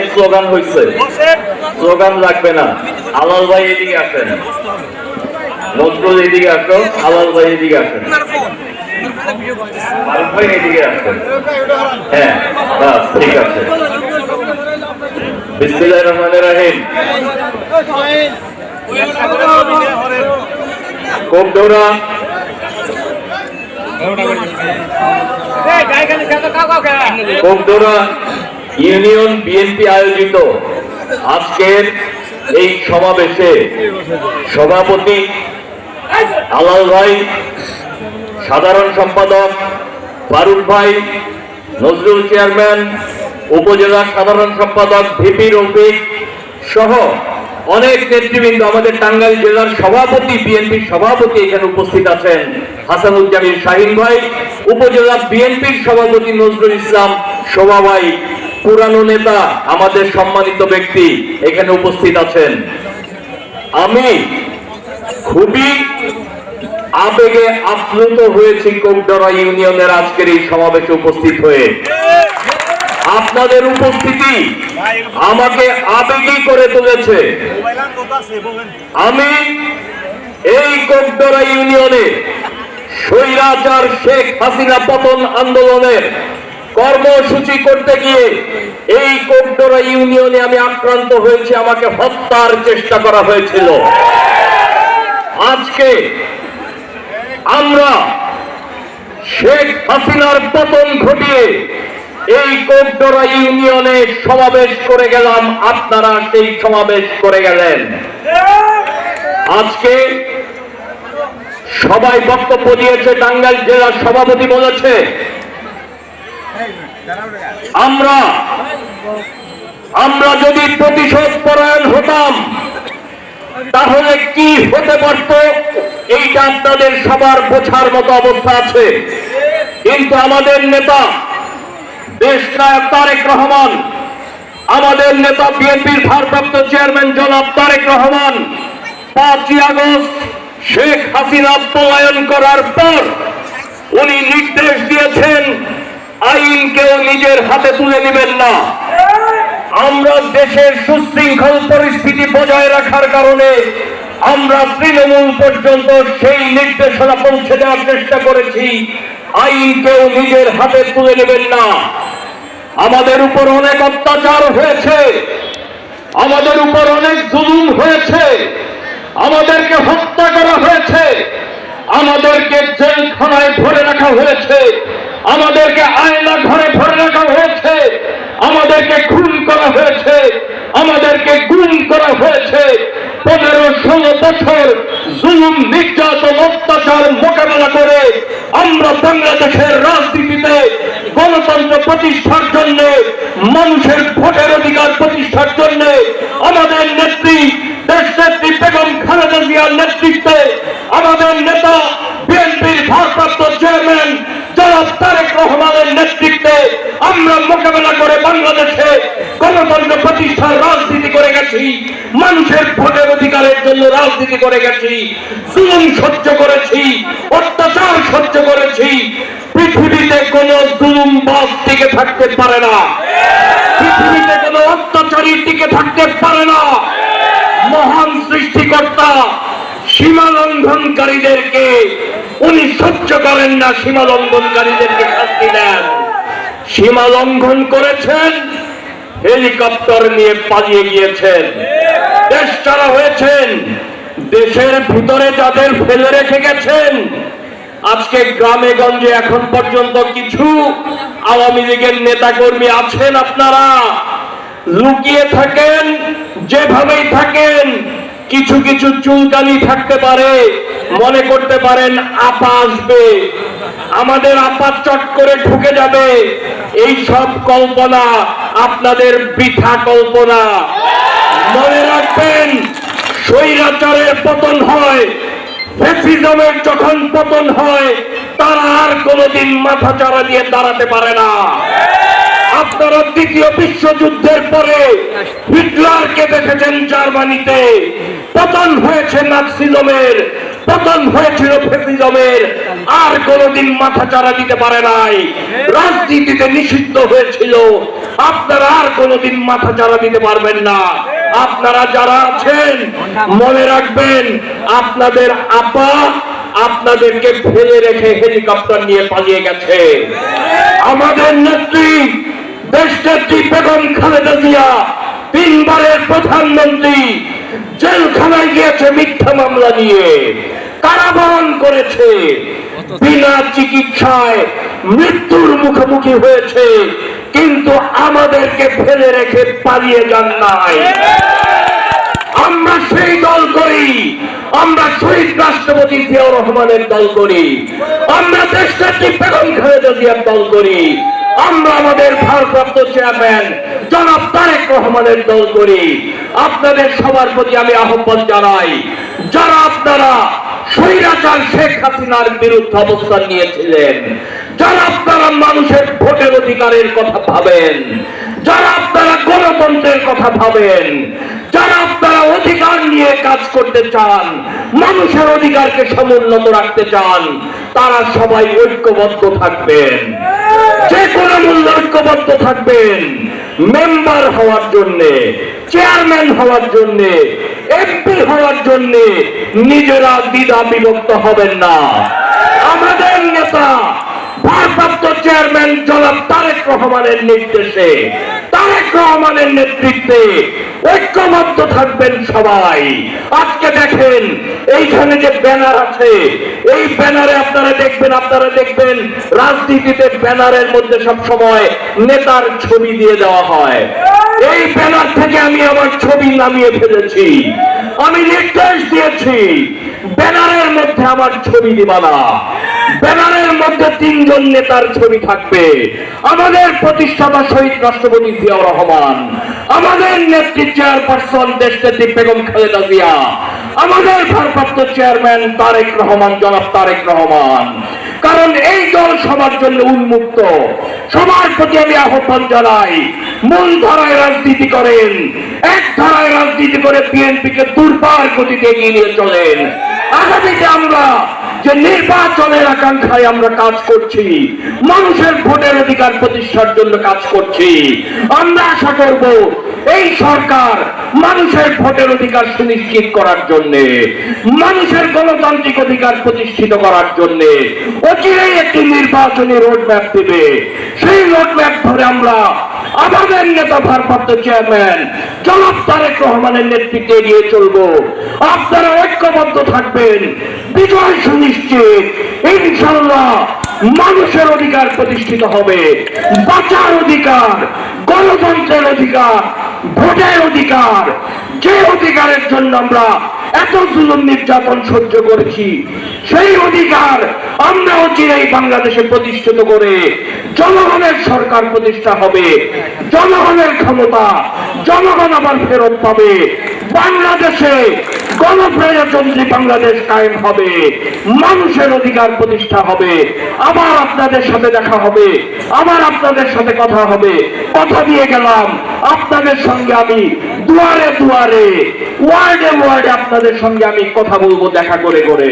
অনেক স্লোগান হয়েছে স্লোগান লাগবে না। আলাল ভাই এদিকে আসেন। নজরুল এদিকে আসো। আলাল ভাই এদিকে আসেন। ফারুক ভাই এদিকে আসেন। হ্যাঁ বাস ঠিক আছে। বিসমিল্লাহির রহমানির রহিম। কোপডোরা কোপডোরা ইউনিয়ন বিএনপি আয়োজিত আজকের এই সমাবেশে সভাপতি আলাল ভাই, সাধারণ সম্পাদক ফারুক ভাই, নজরুল চেয়ারম্যান, উপজেলা সাধারণ সম্পাদক ভিপি রফিক সহ অনেক নেতৃবৃন্দ, আমাদের টাঙ্গাইল জেলার সভাপতি বিএনপির সভাপতি এখানে উপস্থিত আছেন হাসানুজ্জামিন শাহিন ভাই, উপজেলা বিএনপির সভাপতি নজরুল ইসলাম শোভা ভাই। পুরানো নেতা, আমাদের সম্মানিত ব্যক্তি এখানে উপস্থিত আছেন। আমি খুবই আবেগে আপ্লুত হয়েছি কোকডরা ইউনিয়নের আজকের এই সমাবেশে উপস্থিত হয়ে। আপনাদের উপস্থিতি আমাকে আবেগী করে তুলেছে। আমি এই কোকডরা ইউনিয়নে স্বৈরাচার শেখ হাসিনা পতন আন্দোলনের কর্মসূচি করতে গিয়ে এই কোকডরা ইউনিয়নে আমি আক্রান্ত হয়েছি, আমাকে হত্যার চেষ্টা করা হয়েছিল। আজকে আমরা শেখ হাসিনার পতন ঘটিয়ে এই কোকডরা ইউনিয়নে সমাবেশ করে গেলাম। আপনারা সেই সমাবেশ করে গেলেন। আজকে সবাই বক্তব্য দিয়েছে, টাঙ্গাইল জেলার সভাপতি বলেছে আমরা আমরা যদি প্রতিশোধ পরায়ণ হতাম, তাহলে কি হতে পারত? এইটা আপনাদের সবার বোঝার মতো অবস্থা আছে। কিন্তু আমাদের নেতা, দেশ নায়ক তারেক রহমান, আমাদের নেতা বিএনপির ভারপ্রাপ্ত চেয়ারম্যান জনাব তারেক রহমান, পাঁচই আগস্ট শেখ হাসিনা পলায়ন করার পর উনি নির্দেশ দিয়েছেন আইনকেও নিজের হাতে তুলে নেবেন না। আমরা দেশের সুশৃঙ্খল পরিস্থিতি বজায় রাখার কারণে আমরা তৃণমূল পর্যন্ত সেই নির্দেশনা পৌঁছে দেওয়ার চেষ্টা করেছি। আইনকেও নিজের হাতে তুলে নেবেন না। আমাদের উপর অনেক অত্যাচার হয়েছে। আমাদের উপর অনেক জুলুম হয়েছে। আমাদেরকে হত্যা করা হয়েছে। আমাদেরকে জেলখানায় ভরে রাখা হয়েছে। আমাদেরকে আয়না ঘরে ভরে রাখা হয়েছে। আমাদেরকে খুন করা হয়েছে। আমাদেরকে গুম করা হয়েছে। পনেরো ষোলো বছর জুলুম, নির্যাতন, অত্যাচার মোকাবেলা করে আমরা বাংলাদেশের রাজনীতিতে গণতন্ত্র প্রতিষ্ঠার জন্য মানুষের ভোটের অধিকার প্রতিষ্ঠার জন্য আমাদের নেত্রী দেশ নেত্রী বেগম খালেদা জিয়ার নেতৃত্বে আমাদের নেতা বিএনপির ভারপ্রাপ্ত চেয়ারম্যান জনাব তারেক রহমানের নেতৃত্বে আমরা মোকাবেলা করে বাংলাদেশে গণতন্ত্র প্রতিষ্ঠার রাজনীতি করে গেছি। মানুষের ভোটের অধিকারের জন্য রাজনীতি করে গেছি। জুলুম সহ্য করেছি, অত্যাচার সহ্য করেছি। পৃথিবীতে কোনো জুলুম বাস টিকে থাকতে পারে না। পৃথিবীতে কোনো অত্যাচারী টিকে থাকতে পারে না। মহান সৃষ্টিকর্তা সীমা লঙ্ঘনকারীদেরকে, উনি সহ্য করেন না, সীমা লঙ্ঘনকারীদেরকে শাস্তি দেন। সীমা লঙ্ঘন করেছেন হেলিকপ্টার নিয়ে পালিয়ে গিয়েছেন। দেশ ছাড়া হয়েছেন। দেশের ভিতরে যাদের ফেলে রেখে গেছেন, আজকে গ্রামে গঞ্জে এখন পর্যন্ত কিছু আওয়ামী লীগের নেতাকর্মী আছেন আপনারা? লুকিয়ে থাকেন, যেভাবেই থাকেন কিছু কিছু চুলকানি থাকতে পারে, মনে করতে পারেন আপা আসবে। আমাদের আপা চট করে ঢুকে যাবে। এই সব কল্পনা, আপনাদের বৃথা কল্পনা। মনে রাখবেন, স্বৈরাচারের পতন হয় ফ্যাসিজমের যখন পতন হয়, তারা আর কোনোদিন মাথা চারা দিয়ে দাঁড়াতে পারে না। আপনারা দ্বিতীয় বিশ্বযুদ্ধের পরে হিটলারকে দেখেছেন জার্মানিতে। পতন হয়েছে নাৎসিজমের পতন হয়েছিল ফেসিজমের আর কোনোদিন মাথা চারা দিতে পারে নাই। রাজনীতিতে নিষিদ্ধ হয়েছিল। আপনারা আর কোনোদিন মাথা চারা দিতে পারবেন না। আপনারা যারা আছেন, মনে রাখবেন, আপনাদের আপা আপনাদেরকে ফেলে রেখে হেলিকপ্টার নিয়ে পালিয়ে গেছে। আমাদের নেত্রী দেশ বেগম খালেদা জিয়া তিনবারের প্রধানমন্ত্রী, জেলখানায় গিয়েছে মিথ্যা মামলা নিয়ে। কারাবরণ করেছে। বিনা চিকিৎসায় মৃত্যুর মুখোমুখি হয়েছে। কিন্তু আমাদেরকে ফেলে রেখে পালিয়ে যান নাই। আমরা সেই দল করি। আমরা শহীদ রাষ্ট্রপতি জিয়াউর রহমানের দল করি। আমরা দেশটাকে বেগম খালেদা জিয়ার দল করি। আমরা আমাদের ভারপ্রাপ্ত চেয়ারম্যান জনাব তারেক রহমানের দল করি। আপনাদের সবার প্রতি আমি আহ্বান জানাই, যারা আপনারা স্বৈরাচার শেখ হাসিনার বিরুদ্ধে অবস্থান নিয়েছিলেন, যারা আপনারা মানুষের ভোটের অধিকারের কথা ভাবেন, যারা আপনারা গণতন্ত্রের কথা ভাবেন, যারা আপনারা অধিকার নিয়ে কাজ করতে চান, মানুষের অধিকারকে সমুন্নত রাখতে চান, তারা সবাই ঐক্যবদ্ধ থাকবেন। যে কোনো মূল্য ঐক্যবদ্ধ থাকবেন মেম্বার হওয়ার জন্য, চেয়ারম্যান হওয়ার জন্য এমপি হওয়ার জন্য নিজেরা দ্বিধা বিভক্ত হবেন না। আমাদের নেতা, ভারপ্রাপ্ত চেয়ারম্যান জনাব তারেক রহমানের নির্দেশে, তারেক রহমানের নেতৃত্বে ঐক্যবদ্ধ থাকবেন সবাই। আজকে দেখেন, এইখানে যে ব্যানার আছে, এই ব্যানারে আপনারা দেখবেন আপনারা দেখবেন, রাজনীতিতে ব্যানারের মধ্যে সব সময় নেতার ছবি দিয়ে দেওয়া হয়। এই ব্যানার থেকে আমি আমার ছবি নামিয়ে ফেলেছি। আমি নির্দেশ দিয়েছি, ব্যানারের মধ্যে আমার ছবি দিবা না। ব্যানারের মধ্যে তিনজন নেতার ছবি থাকবে। আমাদের প্রতিষ্ঠাতা শহীদ রাষ্ট্রপতি জিয়াউর রহমান কারণ এই দল সবার জন্য উন্মুক্ত। সবার প্রতি আমি আহ্বান জানাই, মূল ধারায় রাজনীতি করেন, এক ধারায় রাজনীতি করে বিএনপিকে দুর্বার গতিতে এগিয়ে নিয়ে চলেন। আগামীতে আমরা যে নির্বাচনের আকাঙ্ক্ষায় আমরা কাজ করছি, মানুষের ভোটের অধিকার প্রতিষ্ঠার জন্য কাজ করছি। আমরা আশা করব এই সরকার মানুষের ভোটের অধিকার সুনিশ্চিত করার জন্য, মানুষের গণতান্ত্রিক অধিকার প্রতিষ্ঠিত করার জন্য অচিরেই একটি নির্বাচনী রোডম্যাপ দেবে। সেই রোডম্যাপ ধরে আমরা আমাদের নেতা ভারপ্রাপ্ত চেয়ারম্যান জনাব তারেক রহমানের নেতৃত্বে এগিয়ে চলবো। আপনারা ঐক্যবদ্ধ থাকবেন। বিজয় সুনিশ্চিত। ইনশাল্লাহ মানুষের অধিকার প্রতিষ্ঠিত হবে। বাঁচার অধিকার, গণতন্ত্রের অধিকার, ভোটের অধিকার, যে অধিকারের জন্য আমরা এত জুলুম নির্যাতন সহ্য করেছি। সেই অধিকার আমরাও চিরাই বাংলাদেশে প্রতিষ্ঠিত করে জনগণের সরকার প্রতিষ্ঠা হবে, জনগণের ক্ষমতা, জনগণ আবার ফেরত পাবে। বাংলাদেশে গণপ্রজাতন্ত্রী বাংলাদেশ কায়েম হবে, মানুষের অধিকার প্রতিষ্ঠা হবে, আবার আপনাদের সাথে দেখা হবে, আবার আপনাদের সাথে কথা হবে, কথা দিয়ে গেলাম, আপনাদের সঙ্গে আমি দুয়ারে দুয়ারে, ওয়ার্ডে ওয়ার্ডে আপনাদের সঙ্গে আমি কথা বলব দেখা করে করে।